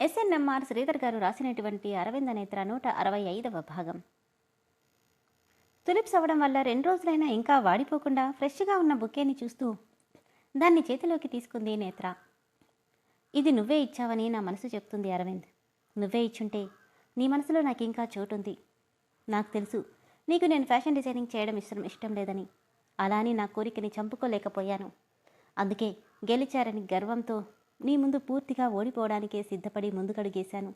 SNMR Sridhar గారు రాసినటువంటి అరవింద నేత్ర నూట అరవై ఐదవ భాగం. తులిప్స్ అవ్వడం వల్ల రెండు రోజులైనా ఇంకా వాడిపోకుండా ఫ్రెష్గా ఉన్న బుకేని చూస్తూ దాన్ని చేతిలోకి తీసుకుంది నేత్ర. ఇది నువ్వే ఇచ్చావని నా మనసు చెప్తుంది అరవింద్. నువ్వే ఇచ్చుంటే నీ మనసులో నాకు ఇంకా చోటుంది. నాకు తెలుసు నీకు నేను ఫ్యాషన్ డిజైనింగ్ చేయడం ఇష్టం ఇష్టం లేదని. అలా అని నా కోరికని చంపుకోలేకపోయాను. అందుకే గెలిచారని గర్వంతో నీ ముందు పూర్తిగా ఓడిపోవడానికే సిద్ధపడి ముందుకడుగేశాను.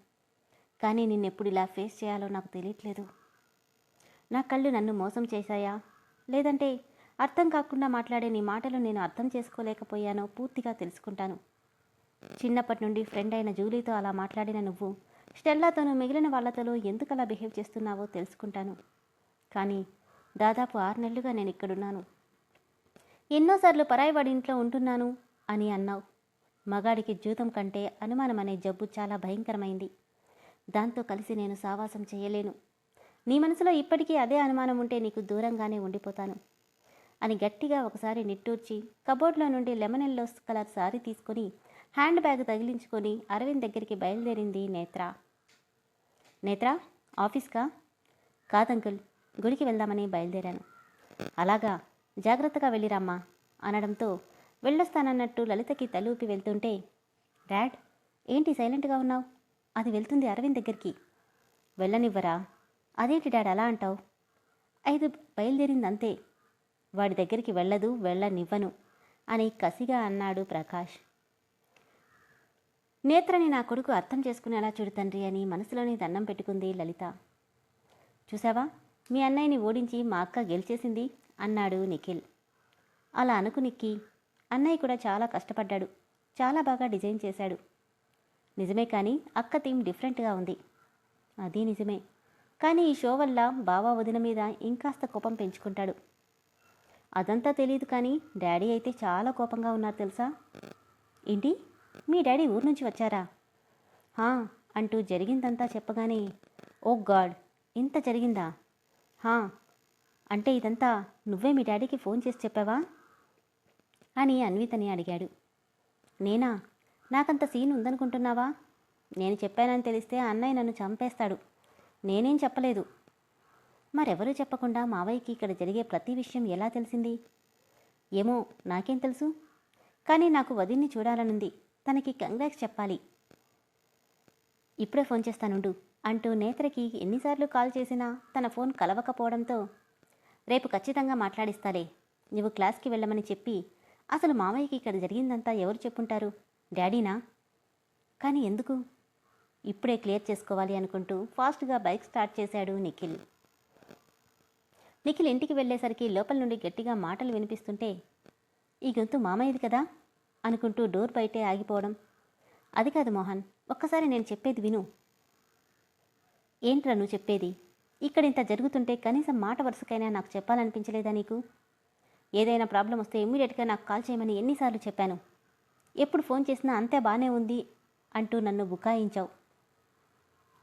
కానీ నిన్నెప్పుడు ఇలా ఫేస్ చేయాలో నాకు తెలియట్లేదు. నా కళ్ళు నన్ను మోసం చేశాయా? లేదంటే అర్థం కాకుండా మాట్లాడే నీ మాటలు నేను అర్థం చేసుకోలేకపోయానో పూర్తిగా తెలుసుకుంటాను. చిన్నప్పటి నుండి ఫ్రెండ్ అయిన జూలీతో అలా మాట్లాడిన నువ్వు స్టెల్లాతోనూ మిగిలిన వాళ్ళతో ఎందుకు అలా బిహేవ్ చేస్తున్నావో తెలుసుకుంటాను. కానీ దాదాపు ఆరు నెలలుగా నేను ఇక్కడున్నాను. ఎన్నోసార్లు పరాయి వాడి ఇంట్లో ఉంటున్నాను అని అన్నావు. మగాడికి జూతం కంటే అనుమానం అనే జబ్బు చాలా భయంకరమైంది. దాంతో కలిసి నేను సావాసం చేయలేను. నీ మనసులో ఇప్పటికీ అదే అనుమానం ఉంటే నీకు దూరంగానే ఉండిపోతాను. అని గట్టిగా ఒకసారి నిట్టూర్చి కబోర్డ్లో నుండి లెమన్ ఎల్లో కలర్ సారీ తీసుకొని హ్యాండ్ బ్యాగ్ తగిలించుకొని అరవింద్ దగ్గరికి బయలుదేరింది నేత్ర. నేత్ర ఆఫీస్కా? కాదంకుల్ గుడికి వెళ్దామని బయలుదేరాను. అలాగా జాగ్రత్తగా వెళ్ళిరామ్మా అనడంతో వెళ్ళొస్తానన్నట్టు లలితకి తలూపి వెళ్తుంటే డాడ్ ఏంటి సైలెంట్గా ఉన్నావు? అది వెళ్తుంది అరవింద్ దగ్గరికి. వెళ్ళనివ్వరా? అదేంటి డాడ్ అలా అంటావు? ఐదు బయలుదేరింది అంతే వాడి దగ్గరికి వెళ్ళదు వెళ్ళనివ్వను అని కసిగా అన్నాడు ప్రకాష్. నేత్రని నా కొడుకు అర్థం చేసుకునేలా చూడు తండ్రి? అని మనసులోని దండం పెట్టుకుంది లలిత. చూసావా? మీ అన్నయ్యని ఓడించి మా అక్క గెలిచేసింది అన్నాడు నిఖిల్. అలా అనుకు నిక్కి అన్నయ్య కూడా చాలా కష్టపడ్డాడు. చాలా బాగా డిజైన్ చేశాడు. నిజమే కానీ అక్క థీమ్ డిఫరెంట్గా ఉంది. అది నిజమే. కానీ ఈ షో వల్ల బావ వదిన మీద ఇంకాస్త కోపం పెంచుకుంటాడు. అదంతా తెలియదు కానీ డాడీ అయితే చాలా కోపంగా ఉన్నారు తెలుసా? ఏంటి? మీ డాడీ ఊరు నుంచి వచ్చారా? హా అంటూ జరిగిందంతా చెప్పగానే ఓ గాడ్ ఇంత జరిగిందా? హా అంటే ఇదంతా నువ్వే మీ డాడీకి ఫోన్ చేసి చెప్పావా? అని అన్వితని అడిగాడు. నేనా? నాకంత సీన్ ఉందనుకుంటున్నావా? నేను చెప్పానని తెలిస్తే అన్నయ్య నన్ను చంపేస్తాడు. నేనేం చెప్పలేదు. మరెవరూ చెప్పకుండా మావయ్యకి ఇక్కడ జరిగే ప్రతి విషయం ఎలా తెలిసింది? ఏమో నాకేం తెలుసు. కానీ నాకు వదిన్ని చూడాలనుంది. తనకి కంగ్రాక్స్ చెప్పాలి. ఇప్పుడే ఫోన్ చేస్తానుండు అంటూ నేత్రకి ఎన్నిసార్లు కాల్ చేసినా తన ఫోన్ కలవకపోవడంతో రేపు ఖచ్చితంగా మాట్లాడిస్తాలే నువ్వు క్లాస్కి వెళ్ళమని చెప్పి అసలు మామయ్యకి ఇక్కడ జరిగిందంతా ఎవరు చెప్పుంటారు? డాడీనా? కానీ ఎందుకు? ఇప్పుడే క్లియర్ చేసుకోవాలి అనుకుంటూ ఫాస్ట్గా బైక్ స్టార్ట్ చేశాడు నిఖిల్. నిఖిల్ ఇంటికి వెళ్ళేసరికి లోపల నుండి గట్టిగా మాటలు వినిపిస్తుంటే ఈ గొంతు మామయ్యది కదా? అనుకుంటూ డోర్ బయటే ఆగిపోవడం. అది కాదు మోహన్ ఒక్కసారి నేను చెప్పేది విను. ఏంట్రా నువ్వు చెప్పేది? ఇక్కడ ఇంత జరుగుతుంటే కనీసం మాట వరుసకైనా నాకు చెప్పాలనిపించలేదా నీకు? ఏదైనా ప్రాబ్లం వస్తే ఇమ్మీడియట్గా నాకు కాల్ చేయమని ఎన్నిసార్లు చెప్పాను. ఎప్పుడు ఫోన్ చేసినా అంతే బాగానే ఉంది అంటూ నన్ను బుకాయించావు.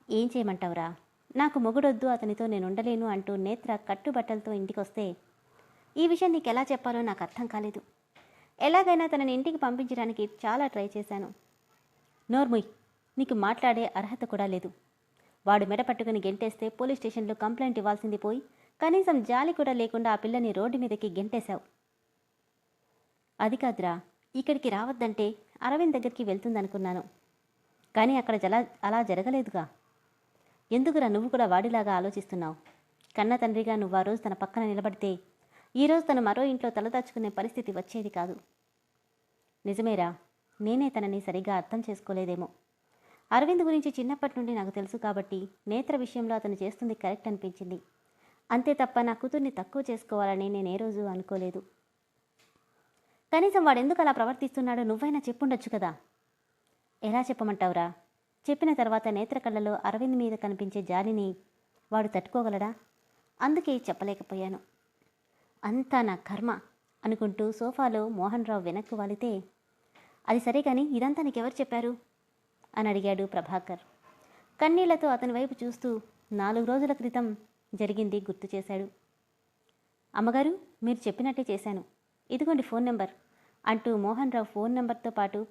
ఏం చేయమంటావురా? నాకు మొగుడొద్దు అతనితో నేను ఉండలేను అంటూ నేత్ర కట్టుబట్టలతో ఇంటికొస్తే ఈ విషయం నీకు ఎలా చెప్పాలో నాకు అర్థం కాలేదు. ఎలాగైనా తనని ఇంటికి పంపించడానికి చాలా ట్రై చేశాను. నోర్ముయ్ నీకు మాట్లాడే అర్హత కూడా లేదు. వాడు మెడ పట్టుకుని గెంటేస్తే పోలీస్ స్టేషన్లో కంప్లైంట్ ఇవ్వాల్సింది పోయి కనీసం జాలి కూడా లేకుండా ఆ పిల్లని రోడ్డు మీదకి గెంటేశావు. అది కాదురా ఇక్కడికి రావద్దంటే అరవింద్ దగ్గరికి వెళ్తుందనుకున్నాను. కానీ అక్కడ జలా అలా జరగలేదుగా. ఎందుకురా నువ్వు కూడా వాడిలాగా ఆలోచిస్తున్నావు? కన్న తండ్రిగా నువ్వు ఆ రోజు తన పక్కన నిలబడితే ఈరోజు తను మరో ఇంట్లో తలదాచుకునే పరిస్థితి వచ్చేది కాదు. నిజమేరా నేనే తనని సరిగ్గా అర్థం చేసుకోలేదేమో. అరవింద్ గురించి చిన్నప్పటి నుండి నాకు తెలుసు కాబట్టి నేత్ర విషయంలో అతను చేస్తుంది కరెక్ట్ అనిపించింది. అంతే తప్ప నా కూతుర్ని తక్కువ చేసుకోవాలని నేను ఏ రోజు అనుకోలేదు. కనీసం వాడు ఎందుకు అలా ప్రవర్తిస్తున్నాడో నువ్వైనా చెప్పుండొచ్చు కదా. ఎలా చెప్పమంటావురా? చెప్పిన తర్వాత నేత్రకళ్ళలో అరవింద్ మీద కనిపించే జాలిని వాడు తట్టుకోగలడా? అందుకే చెప్పలేకపోయాను. అంతా నా కర్మ అనుకుంటూ సోఫాలో మోహన్ రావు వెనక్కు వాలితే అది సరే కానీ ఇదంతా నీకెవరు చెప్పారు? అని అడిగాడు ప్రభాకర్. కన్నీళ్ళతో అతని వైపు చూస్తూ నాలుగు రోజుల క్రితం జరిగింది గుర్తు చేశాడు. అమ్మగారు మీరు చెప్పినట్టే చేశాను. ఇదిగోండి ఫోన్ నెంబర్. అంటూ మోహన్ రావు ఫోన్ నెంబర్తో పాటు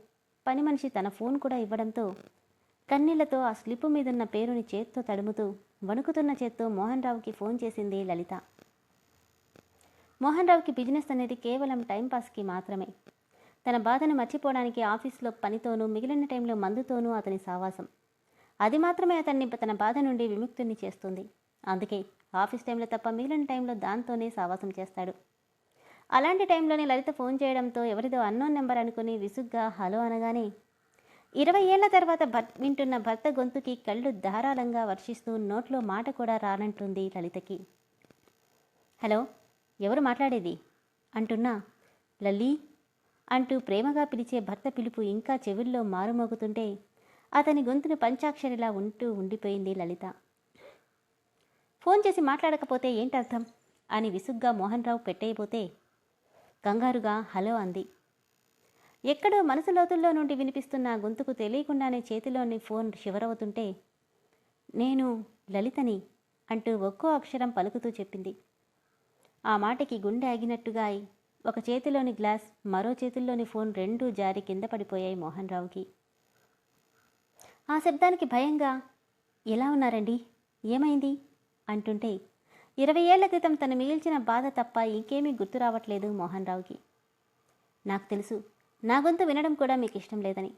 పని మనిషి తన ఫోన్ కూడా ఇవ్వడంతో కన్నీళ్ళతో ఆ స్లిప్ మీదున్న పేరుని చేత్తో తడుముతూ వణుకుతున్న చేత్తో మోహన్ రావుకి ఫోన్ చేసింది లలిత. మోహన్ రావుకి బిజినెస్ అనేది కేవలం టైంపాస్కి మాత్రమే. తన బాధను మర్చిపోవడానికి ఆఫీస్లో పనితోనూ మిగిలిన టైంలో మందుతోనూ అతని సావాసం. అది మాత్రమే అతన్ని తన బాధ నుండి విముక్తుని చేస్తుంది. అందుకే ఆఫీస్ టైంలో తప్ప మిగిలిన టైంలో దాంతోనే సావాసం చేస్తాడు. అలాంటి టైంలోనే లలిత ఫోన్ చేయడంతో ఎవరిదో అన్నోన్ నెంబర్ అనుకుని విసుగ్గా హలో అనగానే ఇరవై ఏళ్ళ తర్వాత భర్త వింటున్న భర్త గొంతుకి కళ్ళు ధారాళంగా వర్షిస్తూ నోట్లో మాట కూడా రానంటుంది లలితకి. హలో ఎవరు మాట్లాడేది? అంటున్నా లల్లి అంటూ ప్రేమగా పిలిచే భర్త పిలుపు ఇంకా చెవుల్లో మారుమోగుతుంటే అతని గొంతును పంచాక్షరిలా ఉంటూ ఉండిపోయింది లలిత. ఫోన్ చేసి మాట్లాడకపోతే ఏంటర్థం? అని విసుగ్గా మోహన్ రావు కంగారుగా హలో అంది. ఎక్కడో మనసు లోతుల్లో నుండి వినిపిస్తున్న గొంతుకు తెలియకుండానే చేతిలోని ఫోన్ షివరవుతుంటే నేను లలితని అంటూ ఒక్కో అక్షరం పలుకుతూ చెప్పింది. ఆ మాటకి గుండె ఆగినట్టుగా అయి ఒక చేతిలోని గ్లాస్ మరో చేతుల్లోని ఫోన్ రెండూ జారి కింద పడిపోయాయి మోహన్ రావుకి ఆ శబ్దానికి భయంగా ఎలా ఉన్నారండి? ఏమైంది? అంటుంటే ఇరవై ఏళ్ళ క్రితం తను మిగిల్చిన బాధ తప్ప ఇంకేమీ గుర్తు రావట్లేదు మోహన్ రావుకి. నాకు తెలుసు నా గొంతు వినడం కూడా మీకు ఇష్టం లేదని.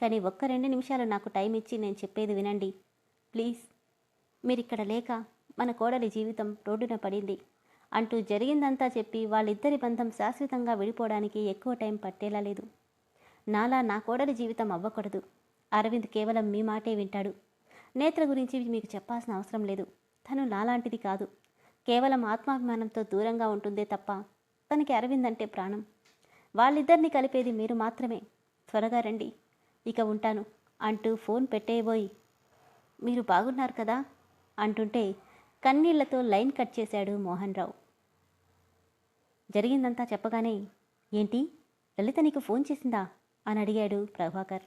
కానీ ఒక్క రెండు నిమిషాలు నాకు టైం ఇచ్చి నేను చెప్పేది వినండి. ప్లీజ్ మీరిక్కడ లేక మన కోడలి జీవితం రోడ్డున పడింది అంటూ జరిగిందంతా చెప్పి వాళ్ళిద్దరి బంధం శాశ్వతంగా విడిపోవడానికి ఎక్కువ టైం పట్టేలా లేదు. నాలా నా కోడలి జీవితం అవ్వకూడదు. అరవింద్ కేవలం మీ మాటే వింటాడు. నేత్ర గురించి మీకు చెప్పాల్సిన అవసరం లేదు. తను నాలాంటిది కాదు. కేవలం ఆత్మాభిమానంతో దూరంగా ఉంటుందే తప్ప తనకి అరవింద్ అంటే ప్రాణం. వాళ్ళిద్దరిని కలిపేది మీరు మాత్రమే. త్వరగా రండి. ఇక ఉంటాను అంటూ ఫోన్ పెట్టేయబోయి మీరు బాగున్నారు కదా? అంటుంటే కన్నీళ్ళతో లైన్ కట్ చేశాడు మోహన్ రావు జరిగిందంతా చెప్పగానే ఏంటి? లలిత నీకు ఫోన్ చేసిందా? అని అడిగాడు ప్రభాకర్.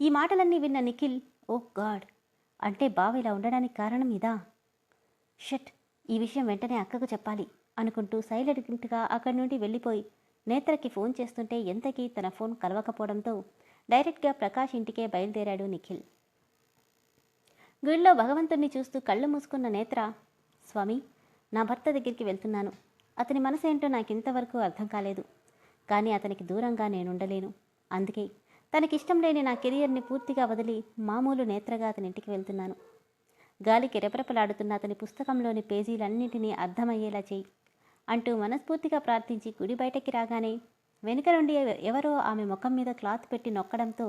ఈ మాటలన్నీ విన్న నిఖిల్ ఓ గాడ్! అంటే బావ ఇలా ఉండడానికి కారణం ఇదా? షట్ ఈ విషయం వెంటనే అక్కకు చెప్పాలి అనుకుంటూ సైలెంట్గా అక్కడి నుండి వెళ్ళిపోయి నేత్రకి ఫోన్ చేస్తుంటే ఎంతకీ తన ఫోన్ కలవకపోవడంతో డైరెక్ట్గా ప్రకాష్ ఇంటికే బయలుదేరాడు నిఖిల్. గుడిలో భగవంతుణ్ణి చూస్తూ కళ్ళు మూసుకున్న నేత్ర స్వామి నా భర్త దగ్గరికి వెళ్తున్నాను. అతని మనసేంటో నాకు ఇంతవరకు అర్థం కాలేదు. కానీ అతనికి దూరంగా నేనుండలేను. అందుకే తనకిష్టం లేని నా కెరియర్ని పూర్తిగా వదిలి మామూలు నేత్రగా అతని ఇంటికి వెళ్తున్నాను. గాలికి రెపరెపలాడుతున్న అతని పుస్తకంలోని పేజీలన్నింటినీ అర్థమయ్యేలా చేయి అంటూ మనస్ఫూర్తిగా ప్రార్థించి గుడి బయటకి రాగానే వెనుక నుండి ఎవరో ఆమె ముఖం మీద క్లాత్ పెట్టి నొక్కడంతో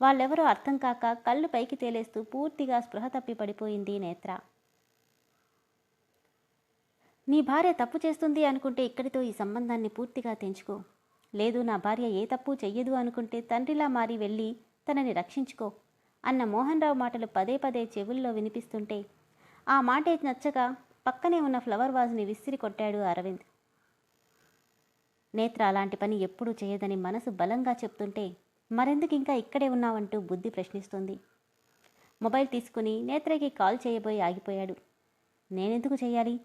వాళ్ళెవరో అర్థం కాక కళ్ళు పైకి తేలేస్తూ పూర్తిగా స్పృహ తప్పి పడిపోయింది నేత్ర. నీ భార్య తప్పు చేస్తుంది అనుకుంటే ఇక్కడితో ఈ సంబంధాన్ని పూర్తిగా తెంచుకో. లేదు నా భార్య ఏ తప్పు చెయ్యదు అనుకుంటే తండ్రిలా మారి వెళ్ళి తనని రక్షించుకో అన్న మోహన్ రావు మాటలు పదే పదే చెవుల్లో వినిపిస్తుంటే ఆ మాటే నచ్చగా పక్కనే ఉన్న ఫ్లవర్ వాజ్ని విసిరి కొట్టాడు అరవింద్. నేత్ర అలాంటి పని ఎప్పుడూ చేయదని మనసు బలంగా చెప్తుంటే మరెందుకు ఇంకా ఇక్కడే ఉన్నావంటూ బుద్ధి ప్రశ్నిస్తుంది. మొబైల్ తీసుకుని నేత్రకి కాల్ చేయబోయి ఆగిపోయాడు. నేనెందుకు చేయాలి?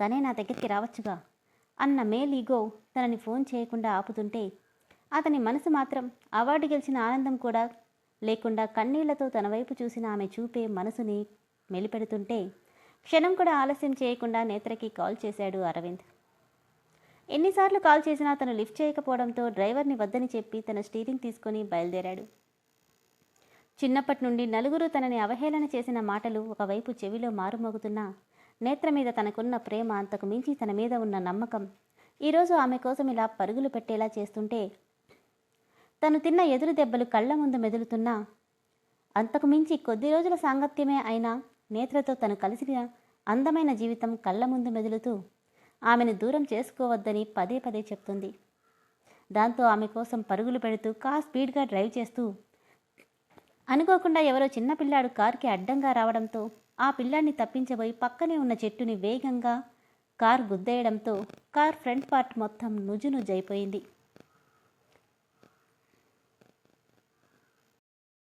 తనే నా దగ్గరికి రావచ్చుగా. అన్న మేలీగో తనని ఫోన్ చేయకుండా ఆపుతుంటే అతని మనసు మాత్రం అవార్డు గెలిచిన ఆనందం కూడా లేకుండా కన్నీళ్ళతో తన వైపు చూసిన ఆమె చూపే మనసుని మెలిపెడుతుంటే క్షణం కూడా ఆలస్యం చేయకుండా నేత్రకి కాల్ చేశాడు అరవింద్. ఎన్నిసార్లు కాల్ చేసినా తను లిఫ్ట్ చేయకపోవడంతో డ్రైవర్ని వద్దని చెప్పి తన స్టీరింగ్ తీసుకొని బయలుదేరాడు. చిన్నప్పటి నుండి నలుగురు తనని అవహేళన చేసిన మాటలు ఒకవైపు చెవిలో మారుమోగుతున్నా నేత్ర మీద తనకున్న ప్రేమ అంతకు మించి తన మీద ఉన్న నమ్మకం. ఈరోజు ఆమె కోసం ఇలా పరుగులు పెట్టేలా చేస్తుంటే తను తిన్న ఎదురు దెబ్బలు కళ్ళ ముందు మెదులుతున్నా అంతకు మించి కొద్ది రోజుల సాంగత్యమే అయినా నేత్రతో తను కలిసిన అందమైన జీవితం కళ్ళ ముందు మెదులుతూ ఆమెను దూరం చేసుకోవద్దని పదే పదే చెప్తుంది. దాంతో ఆమె కోసం పరుగులు పెడుతూ కార్ స్పీడ్గా డ్రైవ్ చేస్తూ అనుకోకుండా ఎవరో చిన్నపిల్లాడు కారుకి అడ్డంగా రావడంతో ఆ పిల్లాన్ని తప్పించబోయి పక్కనే ఉన్న చెట్టుని వేగంగా కార్ గుద్దేయడంతో కార్ ఫ్రంట్ పార్ట్ మొత్తం నుజునుజైపోయింది.